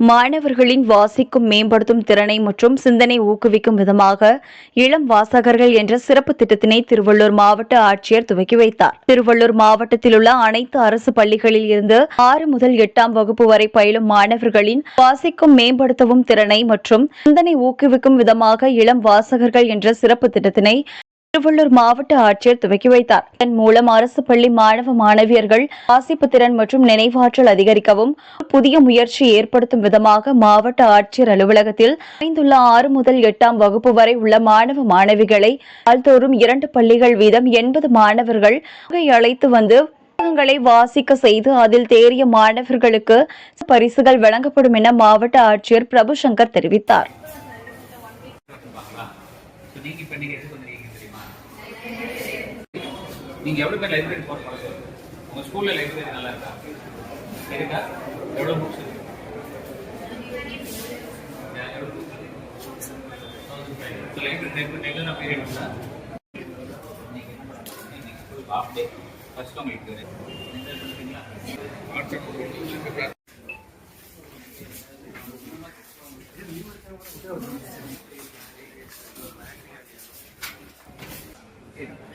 மாணவர்களின் வாசிக்கும் மேம்படுத்தும் திறனை மற்றும் சிந்தனை ஊக்குவிக்கும் விதமாக இளம் வாசகர்கள் என்ற சிறப்பு திட்டத்தினை திருவள்ளூர் மாவட்ட ஆட்சியர் துவக்கி வைத்தார். திருவள்ளூர் மாவட்டத்தில் உள்ள அனைத்து அரசு பள்ளிகளில் இருந்து ஆறு முதல் எட்டாம் வகுப்பு வரை பயிலும் மாணவர்களின் வாசிக்கும் மேம்படுத்தவும் திறனை மற்றும் சிந்தனை ஊக்குவிக்கும் விதமாக இளம் வாசகர்கள் என்ற சிறப்பு திட்டத்தினை திருவள்ளூர் மாவட்ட ஆட்சியர் துவக்கி வைத்தார். இதன் மூலம் அரசு பள்ளி மாணவ மாணவியர்கள் வாசிப்பு திறன் மற்றும் நினைவாற்றல் அதிகரிக்கவும் புதிய முயற்சி ஏற்படுத்தும் விதமாக மாவட்ட ஆட்சியர் அலுவலகத்தில் அமைந்துள்ள ஆறு முதல் எட்டாம் வகுப்பு வரை உள்ள மாணவ மாணவிகளை நாள்தோறும் இரண்டு பள்ளிகள் வீதம் எண்பது மாணவர்கள் அழைத்து வந்து புத்தகங்களை வாசிக்க செய்து அதில் தேறிய மாணவர்களுக்கு பரிசுகள் வழங்கப்படும் என மாவட்ட ஆட்சியர் பிரபு சங்கர் தெரிவித்தார் நீங்க எவ்வளவு பேர் லைப்ரரி போற பழக்கம் உங்க ஸ்கூல்ல லைப்ரரி நல்லா இருக்கா? இருக்கா? எவ்வளவு புக்ஸ் இருக்கு? லைப்ரரி ரெகுலர் பீரியட் உண்டா நீங்க என்ன பண்ணுங்க நீங்க ஹாஃப் டே ஃபர்ஸ்ட் உங்களுக்கு என்ஜாய்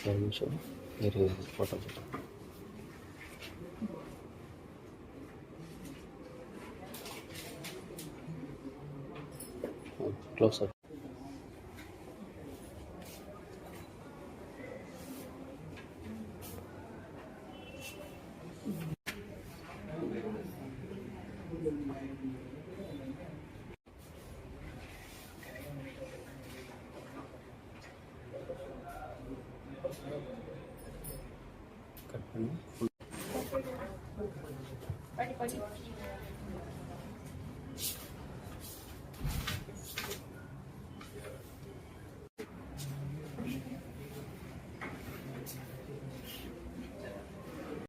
ஒரு நிமிஷம். இரு ஃபோட்டோ க்ளோஸ் அப் 음. 빨리 빨리.